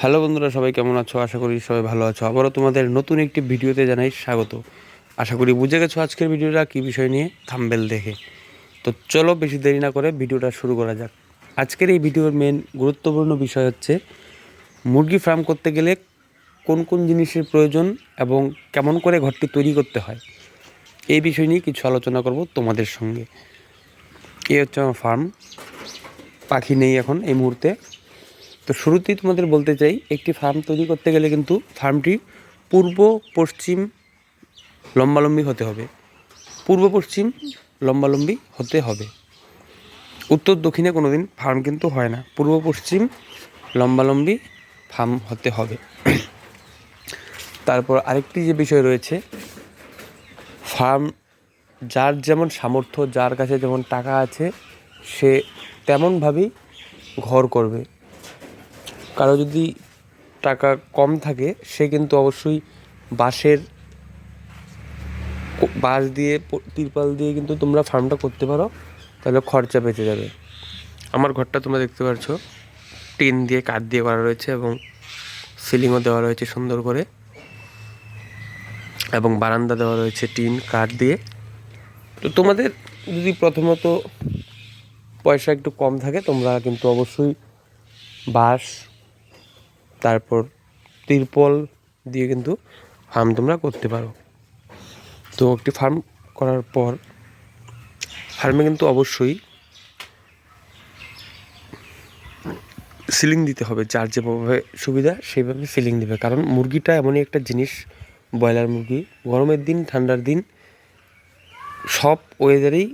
Hello বন্ধুরা, সবাই কেমন আছো? আশা করি সবাই ভালো আছো। আবারও তোমাদের নতুন একটি ভিডিওতে জানাই স্বাগত। আশা করি বুঝে গেছো আজকের ভিডিওটা কী বিষয় নিয়ে? থাম্বেল দেখে। তো চলো বেশি দেরি না করে ভিডিওটা শুরু করা যাক। আজকের এই ভিডিওর মেন গুরুত্বপূর্ণ বিষয় হচ্ছে, মুরগি ফার্ম করতে গেলে কোন কোন জিনিসের প্রয়োজন এবং কেমন করে ঘরটি তৈরি করতে হয়? এই বিষয় নিয়ে কিছু আলোচনা করব তোমাদের সঙ্গে। এই হচ্ছে আমার ফার্ম পাখি নেই এখন এই মুহূর্তে। তো শুরুতেই তোমাদের বলতে চাই, একটি ফার্ম তৈরি করতে গেলে কিন্তু ফার্মটি পূর্ব, পশ্চিম লম্বালম্বি হতে হবে। পূর্ব, পশ্চিম লম্বালম্বি হতে হবে। উত্তর, দক্ষিণে কোনো দিন ফার্ম কিন্তু হয় না। পূর্ব, পশ্চিম লম্বালম্বি ফার্ম হতে হবে। তারপর আরেকটি যে বিষয় রয়েছে ফার্ম যার যেমন সামর্থ্য, যার কাছে যেমন টাকা আছে, সে তেমনভাবেই ঘর করবে। কারও যদি টাকা কম থাকে, সে কিন্তু অবশ্যই বাঁশের বাঁশ দিয়ে তিরপাল দিয়ে কিন্তু তোমরা ফার্মটা করতে পারো, তাহলে খরচা বেঁচে যাবে। আমার ঘরটা তোমরা দেখতে পাচ্ছ টিন দিয়ে, কাঠ দিয়ে করা রয়েছে এবং সিলিংও দেওয়া রয়েছে সুন্দর করে। এবং বারান্দা দেওয়া রয়েছে টিন, কাঠ দিয়ে। তো তোমাদের যদি প্রথমত পয়সা একটু কম থাকে, তোমরা কিন্তু অবশ্যই বাঁশ তারপর তিরপল দিয়ে কিন্তু ফার্ম তোমরা করতে পারো। তো একটি ফার্ম করার পর ফার্মে কিন্তু অবশ্যই সিলিং দিতে হবে। যার যেভাবে সুবিধা সেইভাবে সিলিং দিবে। কারণ মুরগিটা এমনই একটা জিনিস, ব্রয়লার মুরগি, গরমের দিন, ঠান্ডার দিন, সব ওয়েদারেই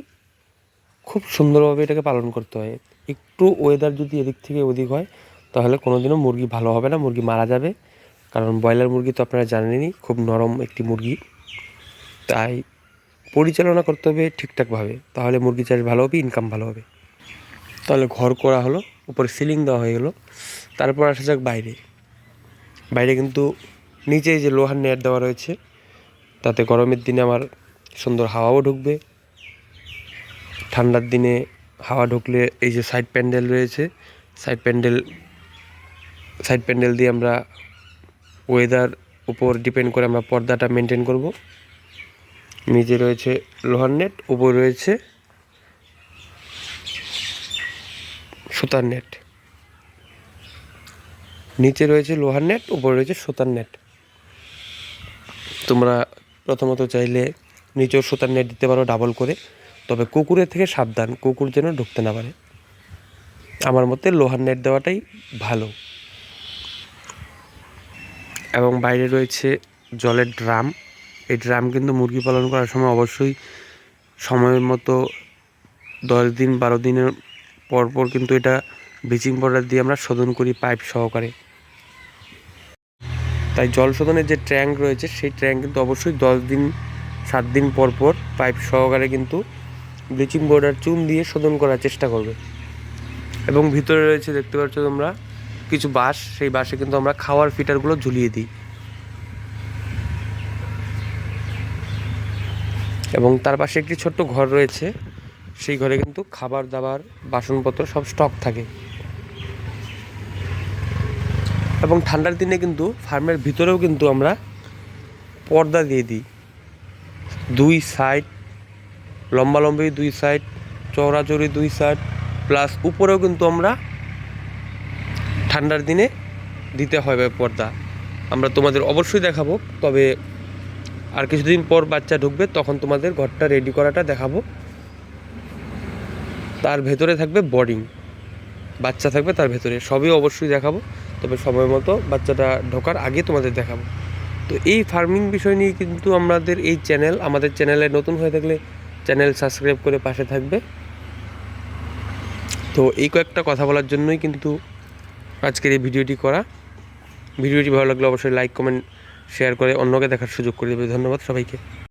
খুব সুন্দরভাবে এটাকে পালন করতে হয়। একটু ওয়েদার যদি এদিক থেকে ওদিক হয় তাহলে কোনোদিনও মুরগি ভালো হবে না, মুরগি মারা যাবে। কারণ ব্রয়লার মুরগি তো আপনারা জানেনই, খুব নরম একটি মুরগি। তাই পরিচালনা করতে হবে ঠিকঠাকভাবে, তাহলে মুরগি চাষ ভালো হবে ইনকাম ভালো হবে। তাহলে ঘর করা হলো, উপরে সিলিং দেওয়া হয়ে গেলো। তারপর আসা যাক বাইরে। বাইরে কিন্তু নিচে যে লোহার নেট দেওয়া রয়েছে, তাতে গরমের দিনে আমার সুন্দর হাওয়াও ঢুকবে। ঠান্ডার দিনে হাওয়া ঢুকলে এই যে সাইড প্যান্ডেল রয়েছে সাইড প্যান্ডেল সাইড প্যান্ডেল দিয়ে আমরা ওয়েদার উপর ডিপেন্ড করে আমরা পর্দাটা মেনটেন করব। নিচে রয়েছে লোহার নেট উপর রয়েছে সুতার নেট নিচে রয়েছে লোহার নেট উপরে রয়েছে সুতার নেট তোমরা প্রথমত চাইলে নিচেও সুতার নেট দিতে পারো ডাবল করে, তবে কুকুরের থেকে সাবধান, কুকুর যেন ঢুকতে না পারে। আমার মতে লোহার নেট দেওয়াটাই ভালো। এবং বাইরে রয়েছে জলের ড্রাম। এই ড্রাম কিন্তু মুরগি পালন করার সময় অবশ্যই সময়ের মতো দশ দিন, বারো দিনের পর পর কিন্তু এটা ব্লিচিং পাউডার দিয়ে আমরা শোধন করি পাইপ সহকারে। তাই জল শোধনের যে ট্যাঙ্ক রয়েছে, সেই ট্যাঙ্ক কিন্তু অবশ্যই দশ দিন, সাত দিন পর পর পাইপ সহকারে কিন্তু ব্লিচিং পাউডার চুন দিয়ে শোধন করার চেষ্টা করবে। এবং ভিতরে রয়েছে, দেখতে পাচ্ছ তোমরা কিছু বাঁশ, সেই বাঁশে কিন্তু আমরা খাওয়ার ফিটারগুলো ঝুলিয়ে দিই। এবং তার পাশে একটি ছোট্ট ঘর রয়েছে। সেই ঘরে কিন্তু খাবার দাবার, বাসনপত্র সব স্টক থাকে। এবং ঠান্ডার দিনে কিন্তু ফার্মের ভিতরেও কিন্তু আমরা পর্দা দিয়ে দিই। দুই সাইড লম্বালম্বি দুই সাইড চৌড়াচৌড়ি দুই সাইড, প্লাস উপরেও কিন্তু আমরা ঠান্ডার দিনে দিতে হবে পর্দা। আমরা তোমাদের অবশ্যই দেখাবো, তবে আর কিছুদিন পর বাচ্চা ঢুকবে, তখন তোমাদের ঘরটা রেডি করাটা দেখাবো। তার ভেতরে থাকবে বোর্ডিং বাচ্চা থাকবে তার ভেতরে, সবই অবশ্যই দেখাবো, তবে সময় মতো বাচ্চাটা ঢোকার আগে তোমাদের দেখাবো। তো এই ফার্মিং বিষয় নিয়ে কিন্তু আমাদের এই চ্যানেল আমাদের চ্যানেলে নতুন হয়ে থাকলে চ্যানেল সাবস্ক্রাইব করে পাশে থাকবে। তো এই কয়েকটা কথা বলার জন্যই কিন্তু আজকের এই ভিডিওটি করা। ভিডিওটি ভালো লাগলে অবশ্যই লাইক কমেন্ট শেয়ার করে অন্যকে দেখার সুযোগ করে দেবে। ধন্যবাদ সবাইকে।